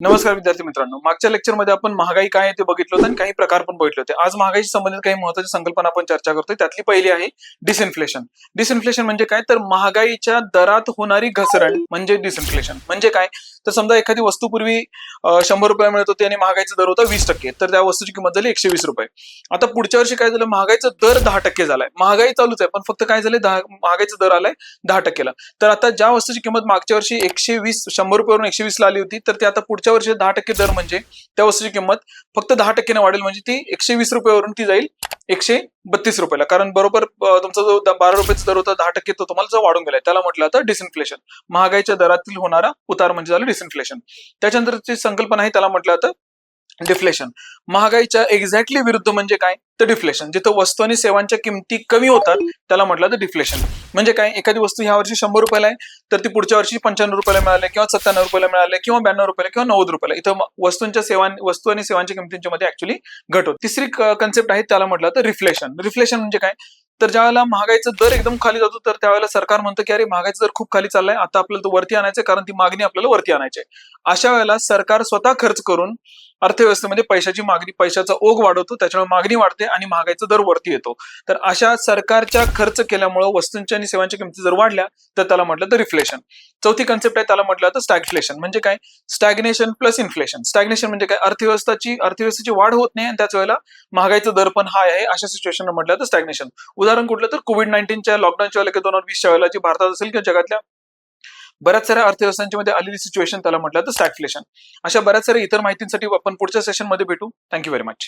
नमस्कार विद्यार्थी मित्रांनो. मागच्या लेक्चरमध्ये आपण महागाई काय आहे ते बघितलं होतं आणि काही प्रकार पण बघितले होते. आज महागाईशी संबंधित काही महत्वाची संकल्पना आपण चर्चा करतोय. त्यातली पहिली आहे डिसइन्फ्लेशन डिसइन्फ्लेशन म्हणजे काय? तर महागाईच्या दरात होणारी घसरण म्हणजे डिसइन्फ्लेशन म्हणजे काय? तर समजा एखादी वस्तू पूर्वी शंभर रुपये मिळत होती आणि महागाईचा दर होता वीस टक्के तर त्या वस्तूची किंमत झाली एकशे वीस रुपये. आता पुढच्या वर्षी काय झालं? महागाईचा दर दहा टक्के झालाय. महागाई चालूच आहे पण फक्त काय झालं दहा महागाईचा दर आलाय दहा टक्केला. तर आता ज्या वस्तूची किंमत मागच्या वर्षी एकशे वीस शंभर रुपयावरून एकशे वीसला आली होती तर ती आता पुढच्या वर्षी दहा टक्के दर म्हणजे त्या वस्तूची किंमत फक्त दहा टक्केने वाढेल म्हणजे ती एकशे वीस रुपयावरून ती जाईल एकशे बत्तीस रुपयाला. कारण बरोबर तुमचा जो द- बारा रुपयाचा दर होता दहा टक्के तो तुम्हाला जो वाढून गेलाय. त्याला म्हटलं आता डिसइन्फ्लेशन महागाईच्या दरातील होणारा उतार म्हणजे झालं डिसइन्फ्लेशन त्याच्यानंतरची संकल्पना आहे त्याला म्हटलं जातं डिफ्लेशन महागाईच्या एक्झॅक्टली विरुद्ध म्हणजे काय? तर डिफ्लेशन जिथं वस्तू आणि सेवांच्या किमती कमी होतात त्याला म्हटलं तर डिफ्लेशन म्हणजे काय? एखादी वस्तू ह्या वर्षी शंभर रुपयाला आहे तर ती पुढच्या वर्षी पंच्याण्णव रुपयाला मिळाले किंवा सत्त्याण्णव रुपयाला मिळाले किंवा ब्याण्णव रुपयाला किंवा नव्वद रुपयाला. इथं वस्तूंच्या सेवा वस्तू आणि सेवांच्या किमतींच्या मध्ये ऍक्च्युली घट होत. तिसरी कन्सेप्ट आहे त्याला म्हटलं तर रिफ्लेशन रिफ्लेशन म्हणजे काय? तर ज्यावेळेला महागाईचा दर एकदम खाली जातो तर त्यावेळेला सरकार म्हणतं की अरे महागाईचा दर खूप खाली चाललाय. आता आपल्याला तो वरती आणायचं कारण ती मागणी आपल्याला वरती आणायची आहे अशा वेळेला सरकार स्वतः खर्च करून अर्थव्यवस्थेमध्ये पैशाची मागणी पैशाचा ओघ वाढवतो. त्याच्यामुळे मागणी वाढते आणि महागाईचा दर वरती येतो. तर अशा सरकारच्या खर्च केल्यामुळे वस्तूंच्या आणि सेवांच्या किमती जर वाढल्या तर त्याला म्हटलं तर रिफ्लेशन. चौथी कन्सेप्ट आहे त्याला म्हटलं तर स्टॅगफ्लेशन म्हणजे काय? स्टॅग्नेशन प्लस इन्फ्लेशन स्टॅग्नेशन म्हणजे काय? अर्थव्यवस्थाची अर्थव्यवस्थेची वाढ होत नाही आणि त्याच वेळेला महागाईचा दर पण हाय आहे. अशा सिच्युएशन म्हटलं तर स्टॅग्नेशन उदाहरण कुठलं तर कोविड नाईन्टीनच्या लॉकडाऊनच्या वेळेला किंवा दोन हजार वीसच्या वेळेला जी भारतात असेल किंवा जगातल्या बऱ्याच साऱ्या अर्थव्यवस्थांच्या मध्ये आलेली सिच्युएशन त्याला म्हटलं तर स्टॅगफ्लेशन अशा बऱ्याच साऱ्या इतर माहितींसाठी आपण पुढच्या सेशनमध्ये भेटू. Thank you very much